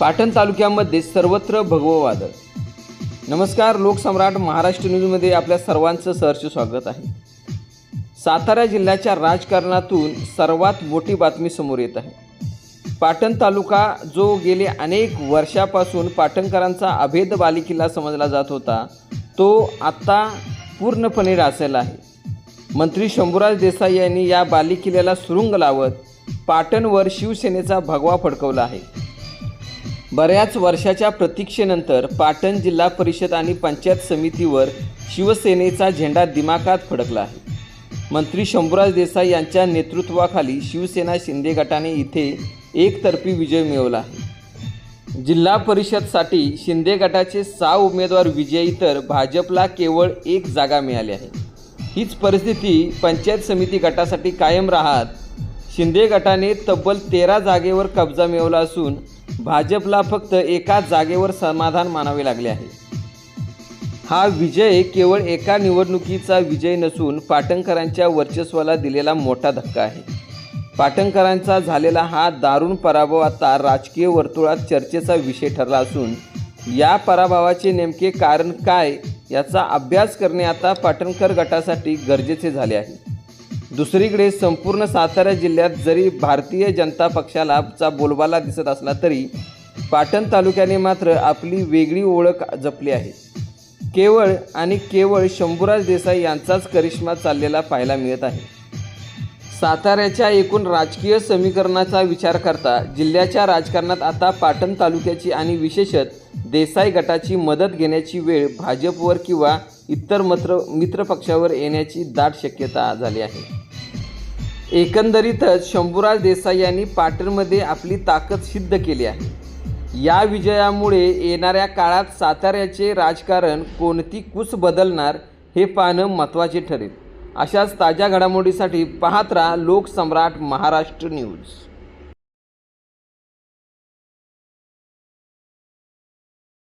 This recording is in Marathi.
पाटण तालुक्यामध्ये सर्वत्र भगवं वादळ. नमस्कार लोकसम्राट महाराष्ट्र न्यूजमध्ये आपल्या सर्वांचं सहर्ष स्वागत आहे. सातारा जिल्ह्याच्या राजकारणातून सर्वात मोठी बातमी समोर येत आहे. पाटण तालुका जो गेले अनेक वर्षापासून पाटणकरांचा अभेद बालिकिल्ला समजला जात होता तो आत्ता पूर्णपणे रासेला आहे. मंत्री शंभूराज देसाई यांनी या बालिकिल्ल्याला सुरुंग लावत पाटणवर शिवसेनेचा भगवा फडकवला आहे. बऱ्याच वर्षाच्या प्रतीक्षेनंतर पाटण जिल्हा परिषद आणि पंचायत समितीवर शिवसेनेचा झेंडा दिमाखात फडकला आहे. मंत्री शंभूराज देसाई यांच्या नेतृत्वाखाली शिवसेना शिंदे गटाने इथे एकतर्फी विजय मिळवला आहे. जिल्हा परिषदसाठी शिंदे गटाचे सहा उमेदवार विजयी तर भाजपला केवळ एक जागा मिळाली आहे. हीच परिस्थिती पंचायत समिती गटासाठी कायम राहत शिंदे गटाने तब्बल तेरा जागेवर कब्जा मिळवला असून भाजपला फक्त एका जागेवर समाधान मानावे लागले आहे. हा विजय केवळ एका निवडणुकीचा विजय नसून पाटणकरांच्या वर्चस्वाला दिलेला मोठा धक्का आहे. पाटणकरांचा झालेला हा दारुण पराभव आता राजकीय वर्तुळात चर्चेचा विषय ठरला असून या पराभवाचे नेमके कारण काय याचा अभ्यास करणे आता पाटणकर गटासाठी गरजेचे झाले आहे. दुसरीकडे संपूर्ण सातारा जिल्ह्यात जरी भारतीय जनता पक्षाला चा बोलबाला दिसत असला तरी पाटण तालुक्याने मात्र आपली वेगळी ओळख जपली आहे. केवळ आणि केवळ शंभूराज देसाई यांचाच करिश्मा चाललेला पाहायला मिळत आहे. साताऱ्याच्या एकूण राजकीय समीकरणाचा विचार करता जिल्ह्याच्या राजकारणात आता पाटण तालुक्याची आणि विशेषत देसाई गटाची मदत घेण्याची वेळ भाजपवर किंवा इतर मत्र मित्रपक्षावर येण्याची दाट शक्यता झाली आहे. एकंदरीतच शंभूराज देसाई यांनी पाटणमध्ये आपली ताकद सिद्ध केली आहे. या विजयामुळे येणाऱ्या काळात साताऱ्याचे राजकारण कोणती कुस बदलणार हे पाहणं महत्त्वाचे ठरेल. अशाच ताज्या घडामोडीसाठी पाहत राहा लोकसम्राट महाराष्ट्र न्यूज.